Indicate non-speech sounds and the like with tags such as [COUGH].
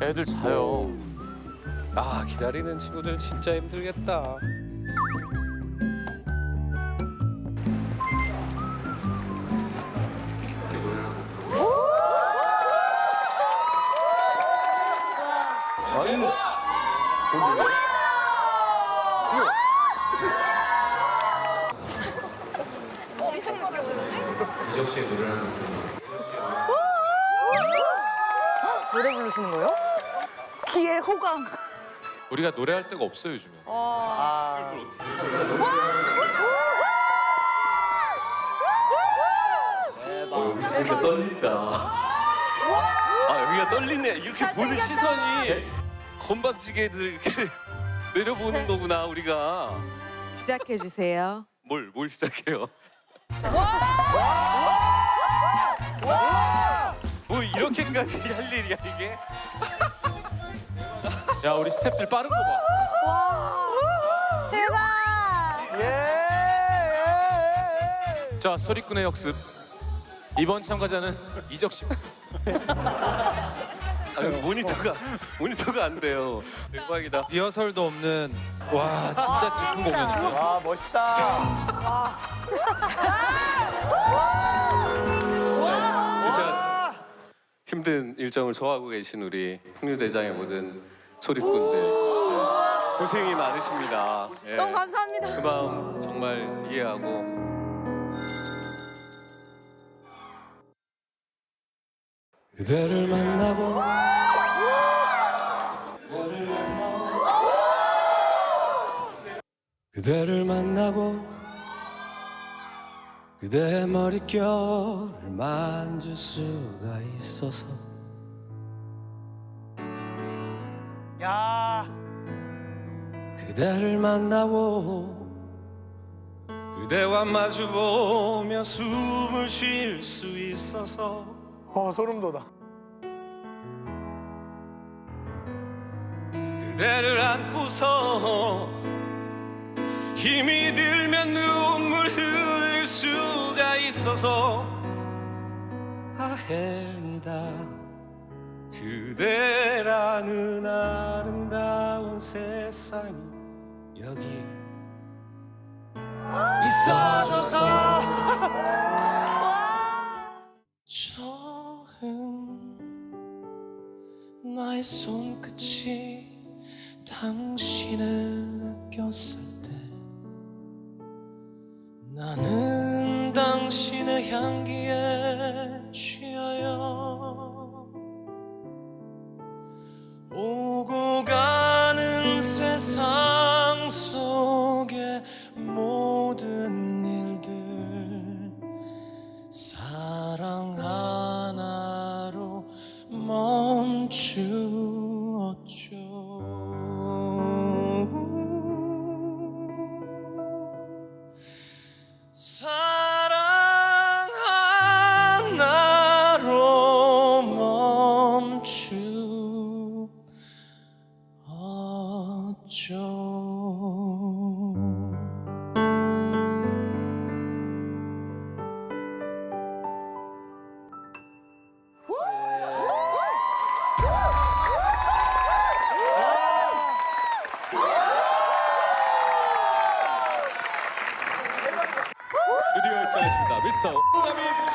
애들 자요. 아 기다리는 친구들 진짜 힘들겠다. 노래 부르시는 거예요? 기의 호강. 우리가 노래할 데가 없어요 요즘에. 어, 여기 진짜 떨린다. 아 여기가 떨리네. 이렇게 보는 시선이 건방지게들 이렇게 내려보는 거구나 우리가. 시작해 주세요. 뭘 뭘 시작해요? 뭐 이렇게까지 할 일이야 이게? 야 우리 스태프들 빠른 거 봐. 대박! 자 소리꾼의 역습. 이번 참가자는 이적 씨. 아, 모니터가 모니터가 안 돼요. 대박이다. 리허설도 없는 와 진짜 즉흥 공연이다. 아 멋있다. 진짜 힘든 일정을 소화하고 계신 우리 풍류대장의 모든 소리꾼들 네, 고생이 많으십니다. 예. 너무 감사합니다. 그 마음 정말 이해하고 그대를 만나고 그대를 만나고 그대의 머릿결을 만질 수가 있어서 야. 그대를 만나고 그대와 마주보며 숨을 쉴 수 있어서 어 소름 돋아. 그대를 안고서 힘이 들면 눈물 흘릴 수가 있어서 다행이다 그대라는 아름다운 세상이 여기 있어줘서. [LAUGHS] 처음 나의 손끝이 당신을 느꼈을 때 나는 당신의 향기에 멈추었죠 드디어 입장했습니다. 미스터 오가미